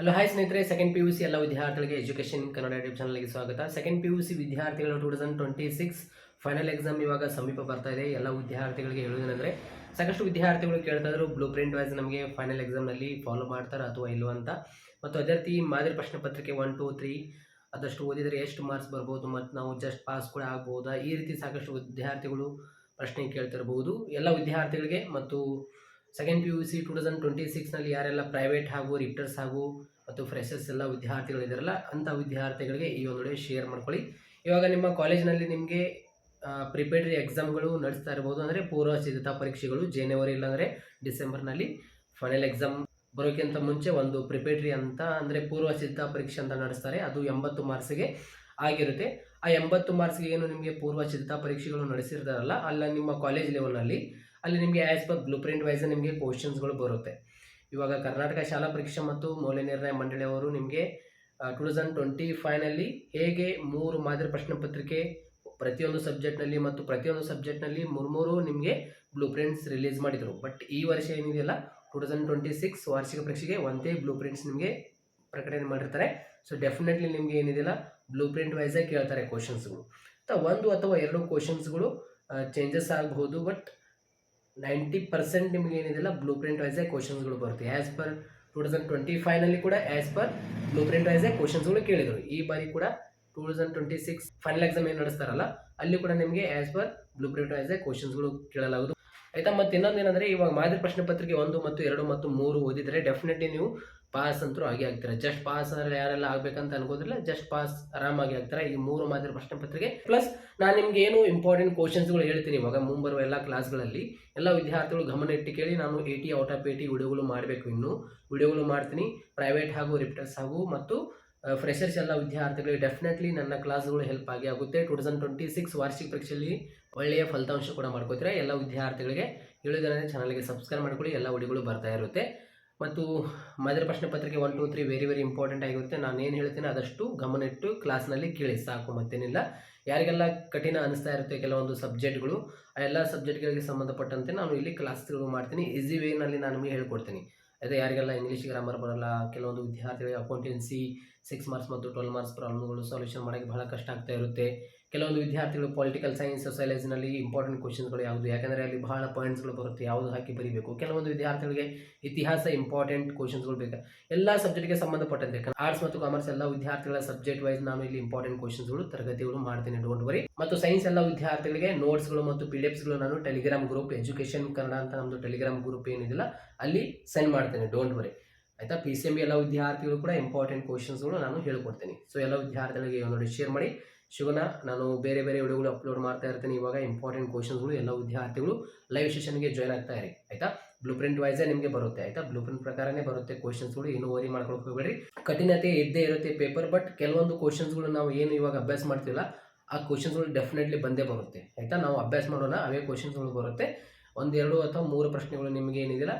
Hello hi ಸ್ನೇಹಿತರೆ. Second P U C ಎಲ್ಲ ವಿದ್ಯಾರ್ಥಿಗಳಿಗೆ ಎಜುಕೇಶನ್ ಕನ್ನಡ ಯೂಟ್ಯೂಬ್ ಚಾನಲ್ಗೆ ಸ್ವಾಗತ. ಸೆಕೆಂಡ್ ಪಿ ಯು ಸಿ ವಿದ್ಯಾರ್ಥಿಗಳು two thousand twenty six final exam ಇವಾಗ ಸಮೀಪ ಬರ್ತಾ ಇದೆ. ಎಲ್ಲ ವಿದ್ಯಾರ್ಥಿಗಳಿಗೆ ಹೇಳುವುದೇನೆಂದರೆ, ಸಾಕಷ್ಟು ವಿದ್ಯಾರ್ಥಿಗಳು ಕೇಳ್ತಾ ಇದ್ರು ಬ್ಲೂ ಪ್ರಿಂಟ್ ವೈಸ್ ನಮಗೆ ಫೈನಲ್ ಎಕ್ಸಾಮ್ನಲ್ಲಿ ಫಾಲೋ ಮಾಡ್ತಾರೆ ಅಥವಾ ಇಲ್ಲೋ ಅಂತ. ಮತ್ತು ಅದೇ ರೀತಿ ಮಾದರಿ ಪ್ರಶ್ನೆ ಪತ್ರಿಕೆ ಒನ್ ಟು ತ್ರೀ ಅದಷ್ಟು ಓದಿದರೆ ಎಷ್ಟು ಮಾರ್ಕ್ಸ್ ಬರ್ಬೋದು ಮತ್ತು ನಾವು ಜಸ್ಟ್ ಪಾಸ್ ಕೂಡ ಆಗ್ಬೋದಾ? ಈ ರೀತಿ ಸಾಕಷ್ಟು ವಿದ್ಯಾರ್ಥಿಗಳು ಪ್ರಶ್ನೆ ಕೇಳ್ತಿರ್ಬೋದು ಎಲ್ಲ ವಿದ್ಯಾರ್ಥಿಗಳಿಗೆ ಮತ್ತು second P U C two thousand twenty ಸಿಕ್ಸ್ನಲ್ಲಿ ಯಾರೆಲ್ಲ ಪ್ರೈವೇಟ್ ಹಾಗೂ ರಿಪ್ಟರ್ಸ್ ಹಾಗೂ ಮತ್ತು ಫ್ರೆಶರ್ಸ್ ಎಲ್ಲ ವಿದ್ಯಾರ್ಥಿಗಳಿದ್ದಾರಲ್ಲ ಅಂಥ ವಿದ್ಯಾರ್ಥಿಗಳಿಗೆ ಈ ಒಂದು ಶೇರ್ ಮಾಡ್ಕೊಳ್ಳಿ. ಇವಾಗ ನಿಮ್ಮ ಕಾಲೇಜಿನಲ್ಲಿ ನಿಮಗೆ ಪ್ರಿಪೇರಿ ಎಕ್ಸಾಮ್ಗಳು ನಡೆಸ್ತಾ ಇರ್ಬೋದು ಅಂದರೆ ಪೂರ್ವ ಸಿದ್ಧತಾ ಪರೀಕ್ಷೆಗಳು ಜನವರಿ ಇಲ್ಲಾಂದರೆ ಡಿಸೆಂಬರ್ನಲ್ಲಿ ಫೈನಲ್ ಎಕ್ಸಾಮ್ ಬರೋಕ್ಕಿಂತ ಮುಂಚೆ ಒಂದು ಪ್ರಿಪೇಟ್ರಿ ಅಂತ ಅಂದರೆ ಪೂರ್ವ ಸಿದ್ಧತಾ ಪರೀಕ್ಷೆ ಅಂತ ನಡೆಸ್ತಾರೆ. ಅದು ಎಂಬತ್ತು ಮಾರ್ಸಿಗೆ ಆಗಿರುತ್ತೆ. ಆ ಎಂಬತ್ತು ಮಾರ್ಕ್ಸ್ಗೆ ಏನು ನಿಮಗೆ ಪೂರ್ವ ಸಿದ್ಧತಾ ಪರೀಕ್ಷೆಗಳು ನಡೆಸಿರ್ತಾರಲ್ಲ, ಅಲ್ಲ ನಿಮ್ಮ ಕಾಲೇಜ್ ಲೆವೆಲ್ನಲ್ಲಿ ಅಲ್ಲಿ ನಿಮಗೆ as per blue print wise ನಿಮಗೆ ಕ್ವಶನ್ಸ್ಗಳು ಬರುತ್ತೆ. ಇವಾಗ ಕರ್ನಾಟಕ ಶಾಲಾ ಪರೀಕ್ಷೆ ಮತ್ತು ಮೌಲ್ಯ ನಿರ್ಣಯ ಮಂಡಳಿಯವರು ನಿಮಗೆ ಟೂ ತೌಸಂಡ್ ಟ್ವೆಂಟಿ ಫೈವ್ನಲ್ಲಿ ಹೇಗೆ ಮೂರು ಮಾದರಿ ಪ್ರಶ್ನೆ ಪತ್ರಿಕೆ ಪ್ರತಿಯೊಂದು ಸಬ್ಜೆಕ್ಟ್ನಲ್ಲಿ ಮತ್ತು ಪ್ರತಿಯೊಂದು ಸಬ್ಜೆಕ್ಟ್ನಲ್ಲಿ ಮೂರು ಮೂರು ನಿಮಗೆ ಬ್ಲೂ ಪ್ರಿಂಟ್ಸ್ ರಿಲೀಸ್ ಮಾಡಿದರು. ಬಟ್ ಈ ವರ್ಷ ಏನಿದೆಯಲ್ಲ ಟೂ ತೌಸಂಡ್ ಟ್ವೆಂಟಿ ಸಿಕ್ಸ್ ವಾರ್ಷಿಕ ಪರೀಕ್ಷೆಗೆ ಒಂದೇ ಬ್ಲೂ ಪ್ರಿಂಟ್ಸ್ ನಿಮಗೆ ಪ್ರಕಟಣೆ ಮಾಡಿರ್ತಾರೆ. ಸೊ ಡೆಫಿನೆಟ್ಲಿ ನಿಮಗೆ ಏನಿದೆಯಲ್ಲ ಬ್ಲೂ ಪ್ರಿಂಟ್ ವೈಸೇ ಕೇಳ್ತಾರೆ ಕ್ವಶನ್ಸ್ಗಳು ಒಂದು ಅಥವಾ ಎರಡು ಕ್ವಶನ್ಸ್ಗಳು ಚೇಂಜಸ್ ಆಗಬಹುದು ಬಟ್ ನೈಂಟಿ ಪರ್ಸೆಂಟ್ ನಿಮ್ಗೆ ಏನಿದೆಲ್ಲ ಬ್ಲೂ ಪ್ರಿಂಟ್ ವೈಸೇ ಕ್ವಶನ್ಸ್ಗಳು ಬರುತ್ತೆ. As per two thousand twenty ಫೈವ್ನಲ್ಲಿ ಕೂಡ ಆ್ಯಸ್ ಪರ್ ಬ್ಲೂ ಪ್ರಿಂಟ್ ವೈಸೇ ಕ್ವಶನ್ಸ್ಗಳು ಕೇಳಿದರು. ಈ ಬಾರಿ ಕೂಡ two thousand twenty six final exam ಏನು ನಡೆಸ್ತಾರಲ್ಲ, ಅಲ್ಲಿ ಕೂಡ ನಿಮಗೆ ಆ್ಯಸ್ ಪರ್ ಬ್ಲೂ ಪ್ರಿಂಟ್ ವೈಸೇ ಕ್ವಶನ್ಸ್ಗಳು ಕೇಳಲಾಗುವುದು. ಆಯಿತಾ, ಮತ್ತು ಇನ್ನೊಂದು ಏನಂದರೆ, ಇವಾಗ ಮಾದರಿ ಪ್ರಶ್ನೆ ಪತ್ರಿಕೆ ಒಂದು ಮತ್ತು ಎರಡು ಮತ್ತು ಮೂರು ಓದಿದರೆ ಡೆಫಿನೆಟ್ಲಿ ನೀವು ಪಾಸ್ ಅಂತೂ ಆಗಿ ಆಗ್ತೀರಾ. ಜಸ್ಟ್ ಪಾಸ್ ಅಂದರೆ ಯಾರೆಲ್ಲ ಆಗಬೇಕಂತ ಅನ್ಕೋದಿಲ್ಲ ಜಸ್ಟ್ ಪಾಸ್ ಆರಾಮಾಗಿ ಆಗ್ತಾರೆ. ಈ ಮೂರು ಮಾದರಿ ಪ್ರಶ್ನೆ ಪತ್ರಿಕೆ. ಪ್ಲಸ್ ನಾನು ನಿಮ್ಗೆ ಏನು ಇಂಪಾರ್ಟೆಂಟ್ ಕ್ವಶನ್ಸ್ಗಳು ಹೇಳ್ತೀನಿ ಇವಾಗ, ಮುಂಬರುವ ಎಲ್ಲ ಕ್ಲಾಸ್ಗಳಲ್ಲಿ ಎಲ್ಲ ವಿದ್ಯಾರ್ಥಿಗಳು ಗಮನ ಇಟ್ಟು ಕೇಳಿ, ನಾನು ಏಯ್ಟಿ ಔಟ್ ಆಫ್ ಏಯ್ಟಿ ವಿಡಿಯೋಗಳು ಮಾಡಬೇಕು ಇನ್ನು. ವಿಡಿಯೋಗಳು ಮಾಡ್ತೀನಿ ಪ್ರೈವೇಟ್ ಹಾಗೂ ರಿಪ್ಟರ್ಸ್ ಹಾಗೂ, ಮತ್ತು ಫ್ರೆಶರ್ಸ್ ಎಲ್ಲ ವಿದ್ಯಾರ್ಥಿಗಳಿಗೆ ಡೆಫಿನೆಟ್ಲಿ ನನ್ನ ಕ್ಲಾಸ್ಗಳು ಹೆಲ್ಪ್ ಆಗಿ ಆಗುತ್ತೆ. ಟೂ ತೌಸಂಡ್ ಟ್ವೆಂಟಿ ಸಿಕ್ಸ್ ವಾರ್ಷಿಕ ಪರೀಕ್ಷೆಯಲ್ಲಿ ಒಳ್ಳೆಯ ಫಲಿತಾಂಶ ಕೂಡ ಮಾಡ್ಕೋತೀರಾ? ಎಲ್ಲ ವಿದ್ಯಾರ್ಥಿಗಳಿಗೆ ಹೇಳಿದ್ರೆ ಚಾನಲ್ಗೆ ಸಬ್ಸ್ಕ್ರೈಬ್ ಮಾಡ್ಕೊಳ್ಳಿ, ಎಲ್ಲ ವಿಡಿಯೋಗಳು ಬರ್ತಾ ಇರುತ್ತೆ. ಮತ್ತು ಮಾದರಿ ಪ್ರಶ್ನೆ ಪತ್ರಿಕೆ one two three very very important ಆಗಿರುತ್ತೆ. ನಾನು ಏನು ಹೇಳ್ತೀನಿ ಅದಷ್ಟು ಗಮನ ಇಟ್ಟು ಕ್ಲಾಸ್ನಲ್ಲಿ ಕೇಳಿ, ಸಾಕು ಮತ್ತೇನಿಲ್ಲ. ಯಾರಿಗೆಲ್ಲ ಕಠಿಣ ಅನಿಸ್ತಾ ಇರುತ್ತೆ ಕೆಲವೊಂದು ಸಬ್ಜೆಕ್ಟ್ಗಳು ಆ ಎಲ್ಲ ಸಬ್ಜೆಕ್ಟ್ಗಳಿಗೆ ಸಂಬಂಧಪಟ್ಟಂತೆ ನಾನು ಇಲ್ಲಿ ಕ್ಲಾಸ್ಗಳು ಮಾಡ್ತೀನಿ. ಈಸಿ ವೇನಲ್ಲಿ ನಾನು ನಿಮಗೆ ಹೇಳ್ಕೊಡ್ತೀನಿ. ಅದೇ ಯಾರಿಗೆಲ್ಲ ಇಂಗ್ಲೀಷ್ ಗ್ರಾಮರ್ ಬರಲ್ಲ, ಕೆಲವೊಂದು ವಿದ್ಯಾರ್ಥಿಗಳಿಗೆ ಅಕೌಂಟೆನ್ಸಿ ಸಿಕ್ಸ್ ಮಾರ್ಕ್ಸ್ ಮತ್ತು ಟ್ವೆಲ್ ಮಾರ್ಕ್ಸ್ ಪ್ರಾಬ್ಲಮ್ಗಳು ಸಾಲ್ಯೂಷನ್ ಮಾಡೋಕ್ಕೆ ಬಹಳ ಕಷ್ಟ ಆಗ್ತಾ ಇರುತ್ತೆ. ಕೆಲವೊಂದು ವಿದ್ಯಾರ್ಥಿಗಳು ಪೊಲಿಟಿಕಲ್ ಸೈನ್ಸ್ ಸೊಸೈಲಜಿನಲ್ಲಿ ಇಂಪಾರ್ಟೆಂಟ್ ಕ್ವಶನ್ಸ್ಗಳು ಯಾವುದು? ಯಾಕಂದರೆ ಅಲ್ಲಿ ಬಹಳ ಪಾಯಿಂಟ್ಸ್ಗಳು ಬರುತ್ತೆ. ಯಾವುದು ಹಾಕಿ ಬರೀಬೇಕು? ಕೆಲವೊಂದು ವಿದ್ಯಾರ್ಥಿಗಳಿಗೆ ಇತಿಹಾಸ ಇಂಪಾರ್ಟೆಂಟ್ ಕ್ವಶನ್ಸ್ಗಳು ಬೇಕು. ಎಲ್ಲ ಸಬ್ಜೆಕ್ಟ್ಗೆ ಸಂಬಂಧಪಟ್ಟಂತೆ. ಆರ್ಟ್ಸ್ ಮತ್ತು ಕಾಮರ್ಸ್ ಎಲ್ಲ ವಿದ್ಯಾರ್ಥಿಗಳ ಸಬ್ಜೆಕ್ಟ್ ವೈಸ್ ನಾನು ಇಲ್ಲಿ ಇಂಪಾರ್ಟೆಂಟ್ ಕ್ವಶನ್ಸ್ಗಳು ತರಗತಿಗಳು ಮಾಡ್ತೀನಿ. ಡೋಂಟ್ ವರಿ ಮತ್ತು ಸೈನ್ಸ್ ಎಲ್ಲ ವಿದ್ಯಾರ್ಥಿಗಳಿಗೆ ನೋಟ್ಸ್ಗಳು ಮತ್ತು ಪಿ ಡಿ ಎಫ್ಸ್ಗಳು ನಾನು ಟೆಲಿಗ್ರಾಮ್ ಗ್ರೂಪ್ ಎಜುಕೇಷನ್ ಕನ್ನಡ ಅಂತ ನಮ್ಮದು ಟೆಲಿಗ್ರಾಮ್ ಗ್ರೂಪ್ ಏನಿದಿಲ್ಲ ಅಲ್ಲಿ ಸೆಂಡ್ ಮಾಡ್ತೇನೆ. ಡೋಂಟ್ ವರಿ ಆಯಿತಾ? ಪಿ ಸಿ ಎಂ ಬಿ ಎಲ್ಲ ವಿದ್ಯಾರ್ಥಿಗಳು ಕೂಡ ಇಂಪಾರ್ಟೆಂಟ್ ಕ್ವಶನ್ಸ್ಗಳು ನಾನು ಹೇಳ್ಕೊಡ್ತೀನಿ. ಸೊ ಎಲ್ಲ ವಿದ್ಯಾರ್ಥಿಗಳಿಗೆ ನೋಡಿ ಶೇರ್ ಮಾಡಿ. ಶಿವನ ನಾನು ಬೇರೆ ಬೇರೆ ವಿಡಿಯೋಗಳು ಅಪ್ಲೋಡ್ ಮಾಡ್ತಾ ಇರ್ತೀನಿ ಇವಾಗ. ಇಂಪಾರ್ಟೆಂಟ್ ಕ್ವಶನ್ಸ್ಗಳು ಎಲ್ಲ ವಿದ್ಯಾರ್ಥಿಗಳು ಲೈವ್ ಸೆಷನ್ಗೆ ಜಾಯ್ನ್ ಆಗ್ತಾ ಇರಿ. ಆಯ್ತಾ? ಬ್ಲೂ ಪ್ರಿಂಟ್ ವೈಸೇ ನಿಮಗೆ ಬರುತ್ತೆ, ಆಯ್ತಾ? ಬ್ಲೂ ಪ್ರಿಂಟ್ ಪ್ರಕಾರನೇ ಬರುತ್ತೆ ಕ್ವಶನ್ಸ್ಗಳು ಏನು ಓರಿ ಮಾಡ್ಕೊಳ್ಳೋಕೆ ಹೋಗಬೇಡಿ ಕಠಿಣತೆ ಇದ್ದೇ ಇರುತ್ತೆ ಪೇಪರ್ ಬಟ್ ಕೆಲವೊಂದು ಕ್ವಶನ್ಸ್ಗಳು ನಾವು ಏನು ಇವಾಗ ಅಭ್ಯಾಸ ಮಾಡ್ತೀವಲ್ಲ, ಆ ಕ್ವಶನ್ಸ್ಗಳು ಡೆಫಿನೆಟ್ಲಿ ಬಂದೇ ಬರುತ್ತೆ. ಆಯಿತಾ? ನಾವು ಅಭ್ಯಾಸ ಮಾಡೋಣ, ಅವೇ ಕ್ವಶನ್ಸ್ಗಳು ಬರುತ್ತೆ. ಒಂದೆರಡು ಅಥವಾ ಮೂರು ಪ್ರಶ್ನೆಗಳು ನಿಮಗೆ ಏನಿದೆಯಲ್ಲ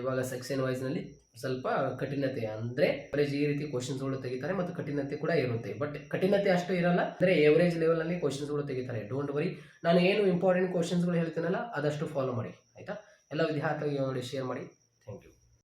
ಇವಾಗ ಸೆಕ್ಷನ್ ವೈಸ್ನಲ್ಲಿ ಸ್ವಲ್ಪ ಕಠಿಣತೆ ಅಂದ್ರೆ ಅವರೇಜ್ ಈ ರೀತಿ ಕ್ವಶನ್ಸ್ಗಳು ತೆಗಿತಾರೆ ಮತ್ತು ಕಠಿಣತೆ ಕೂಡ ಇರುತ್ತೆ. ಬಟ್ ಕಠಿಣತೆ ಅಷ್ಟು ಇರಲ್ಲ. ಅಂದರೆ ಎವರೇಜ್ ಲೆವೆಲಲ್ಲಿ ಕ್ವಶನ್ಸ್ಗಳು ತೆಗಿತಾರೆ. ಡೋಂಟ್ ವರಿ ನಾನು ಏನು ಇಂಪಾರ್ಟೆಂಟ್ ಕ್ವಶನ್ಸ್ಗಳು ಹೇಳ್ತೀನಲ್ಲ, ಅದಷ್ಟು ಫಾಲೋ ಮಾಡಿ. ಆಯಿತಾ? ಎಲ್ಲ ವಿದ್ಯಾರ್ಥಿಗಳಿಗೆ ನೋಡಿ ಶೇರ್ ಮಾಡಿ.